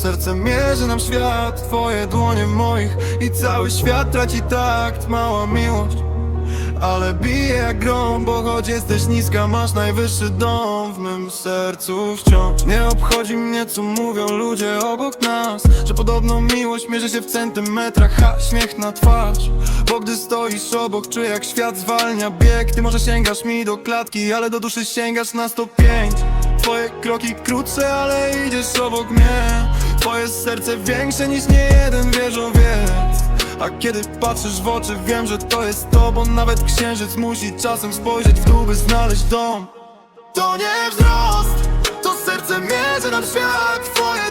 serce mierzy nam świat Twoje dłonie moich i cały świat traci takt. Mała miłość ale bije jak grom, bo choć jesteś niska Masz najwyższy dom. W mym sercu wciąż Nie obchodzi mnie co mówią ludzie obok nas Że podobno miłość mierzy się w centymetrach Ha, śmiech na twarz. Bo gdy stoisz obok, czuję jak świat zwalnia bieg. Ty może sięgasz mi do klatki, ale do duszy sięgasz na 105 Twoje kroki krótsze, ale idziesz obok mnie. Twoje serce większe niż nie jeden wieżowiec. A kiedy patrzysz w oczy wiem, że to jest to Bo nawet księżyc musi czasem spojrzeć w dół, by znaleźć dom. To nie wzrost, to serce mierzy nam świat. Twoje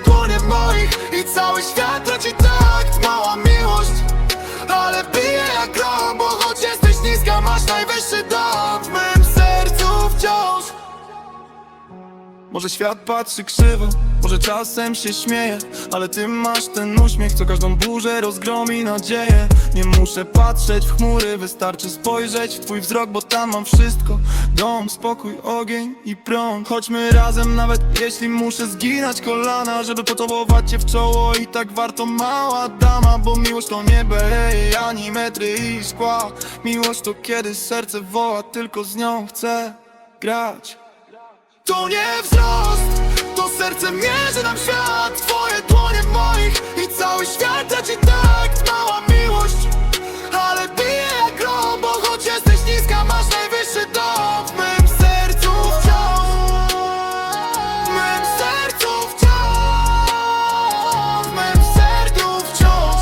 może świat patrzy krzywo, może czasem się śmieje Ale ty masz ten uśmiech, co każdą burzę rozgromi nadzieję. Nie muszę patrzeć w chmury, wystarczy spojrzeć w twój wzrok Bo tam mam wszystko, dom, spokój, ogień i prąd. Chodźmy razem nawet jeśli muszę zginać kolana Żeby pocałować cię w czoło. I tak warto mała dama Bo miłość to nie ej, ani metry i szkła. Miłość to kiedy serce woła, tylko z nią chcę grać to nie wzrost, to serce mierzy nam świat. Twoje dłonie w moich i cały świat traci takt Mała miłość, ale bije jak grom Bo choć jesteś niska, masz najwyższy dom. W mym sercu wciąż W mym sercu wciąż W mym sercu wciąż.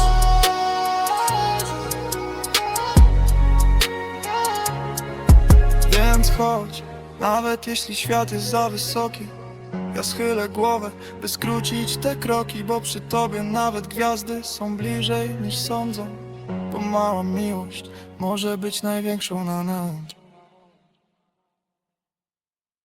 Więc chodź, nawet jeśli świat jest za wysoki Ja schylę głowę, by skrócić te kroki Bo przy tobie nawet gwiazdy są bliżej niż sądzą. Bo mała miłość może być największą na noc